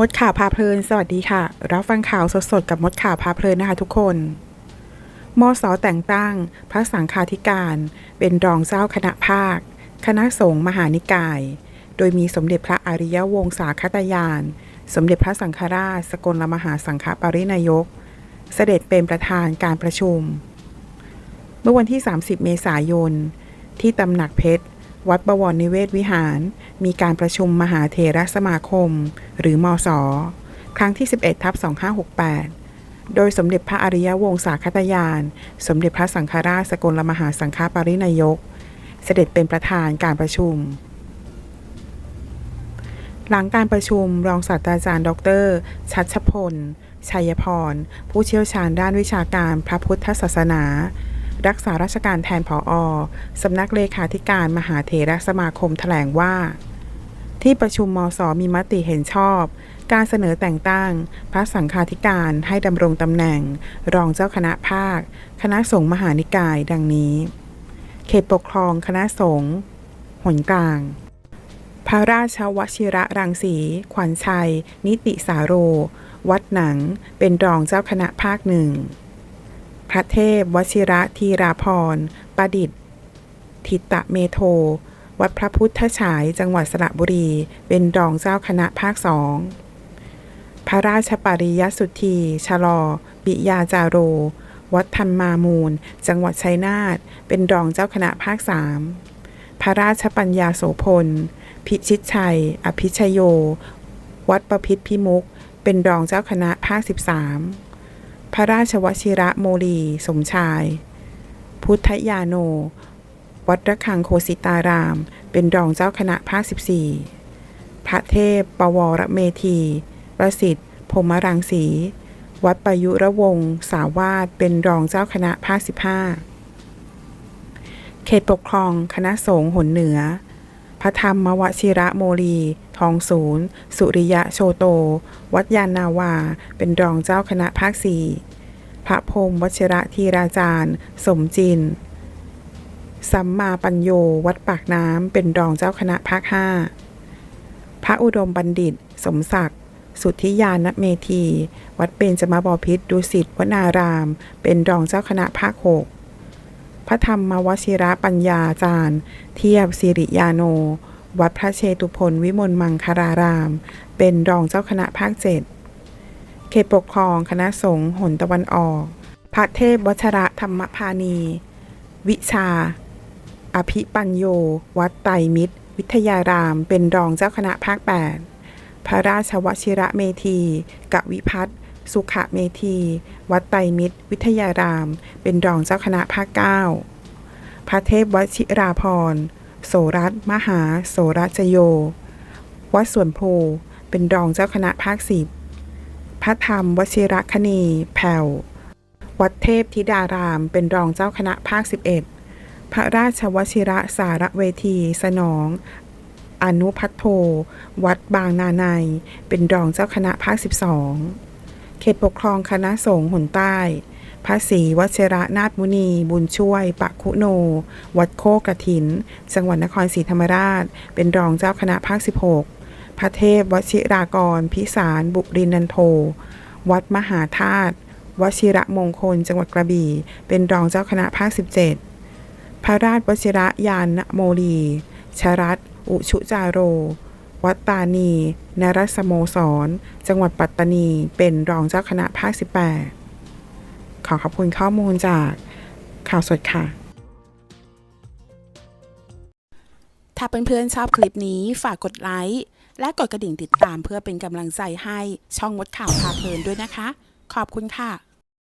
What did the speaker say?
มดข่าวพาเพลิน สวัสดีค่ะ รับฟังข่าวสดๆ กับมดข่าวพาเพลินนะคะทุกคน มสแต่งตั้ง พระสังฆาธิการ เป็นรองเจ้าคณะภาค คณะสงฆ์มหานิกาย โดยมีสมเด็จพระอริยวงศาคตยาน สมเด็จพระสังฆราช สกลมหาสังฆปรินายก เสด็จเป็นประธานการประชุม เมื่อวันที่ 30 เมษายน ที่ตำหนักเพชร วัดบวรนิเวศวิหาร มีการประชุมมหาเถรสมาคม หรือมศครั้งที่ 11ทับ2568 โดยสมเด็จพระอริยวงศาคตยาน สมเด็จพระสังฆราชสกลมหาสังฆปรินายก เสด็จเป็นประธานการประชุม หลังการประชุมรองศาสตราจารย์ดอกเตอรชัชพล ชัยพร ผู้เชี่ยวชาญด้านวิชาการพระพุทธศาสนา รักษาราชการแทนผออสำนักเลขาธิการมหาเถรสมาคมแถลงว่า ที่ประชุมมสมีมติเห็นชอบ การเสนอแต่งตั้ง พระสังฆาธิการให้ดำรงตำแหน่ง รองเจ้าคณะภาค คณะสงฆ์มหานิกายดังนี้ เขตปกครองคณะสงฆ์หนกลางพระราชวชิระรังสี ขวัญชัย นิติสาโร วัดหนัง เป็นรองเจ้าคณะภาคหนึ่ง ระเทพวชิระทีราพรประดิษฐ์ทิตะเมโท วัดพระพุทธฉายจังหวัดสระบุรี เป็นรองเจ้าคณะภาคสองพระราชปริยสุทธีชะลอปิยาจาโร วัดธรรมามูล จังหวัดชัยนาทเป็นรองเจ้าคณะภาคสามพระราชปัญญาโสพล พิชิตชัย อภิชโย วัดประพิษพิมุก เป็นรองเจ้าคณะภาค13 พระราชวชิระโมลี สมชาย พุทธยาโน วัดระฆังโคสิตาราม เป็นรองเจ้าคณะภาค 14 พระเทพปวรเมธีประสิทธิ์พรหมรังสี วัดประยุระวงศ์สาวาสเป็นรองเจ้าคณะภาค 15 เขตปกครองคณะสงฆ์หนเหนือ พระธรรมวชิระโมลี ทองศูนย์ สุริยะโชโต วัดยานนาวา เป็นรองเจ้าคณะภาคสี่พระพรมวชิระธีราจารย์ สมจิน สัมมาปัญโย วัดปากน้ำ เป็นรองเจ้าคณะภาคห้าพระอุดมบัณฑิต สมศักดิ์สุทธิยานเมธี วัดเบญจมาบพิตรดุสิตวนาราม เป็นรองเจ้าคณะภาคหก พระธรรมวชิระปัญญาจารย์ เทียบสิริยาโน วัดพระเชตุพนวิมลมังคาราราม เป็นรองเจ้าคณะภาคเจ็ดเขตปกครองคณะสงฆ์หนตะวันออก พระเทพวชระธรรมพานี วิชา อภิปัญโย วัดไตรมิตร วิทยาราม เป็นรองเจ้าคณะภาค 8 พระราชวชิระเมธีกวิพัฒน์ สุขเมธี วัดไตรมิตร วิทยาราม เป็นรองเจ้าคณะภาค9พระเทพวชิราพรณ์โสรัตมหา โสรัจโย วัดสวนโพ เป็นรองเจ้าคณะภาค10พระธรรมวชิระคณี แผ่ว วัดเทพธิดาราม เป็นรองเจ้าคณะภาค11พระราชวชิระสารเวที สนอง อนุพัทโท วัดบางนาใน เป็นรองเจ้าคณะภาค12 เขตปกครองคณะสงฆ์หนใต้ พระศรีวชิระนาถมุนี บุญช่วย ปะคุโน วัดโคกระถิน จังหวัดนครศรีธรรมราช เป็นรองเจ้าคณะภาค 16 พระเทพวชิรากร พิสาร บุรินันโท วัดมหาธาตุวชิระมงคล จังหวัดกระบี่ เป็นรองเจ้าคณะภาค 17 พระราชวชิระยานโมลี ชรัตอุชุจาโร วัดตานี นรสโมสร จังหวัดปัตตานี เป็นรองเจ้าคณะภาค 18 ขอขอบคุณข้อมูลจากข่าวสดค่ะ ถ้าเพื่อนๆชอบคลิปนี้ฝากกดไลค์ และกดกระดิ่งติดตามเพื่อเป็นกำลังใจให้ช่องมดข่าวพาเพลินด้วยนะคะ ขอบคุณค่ะ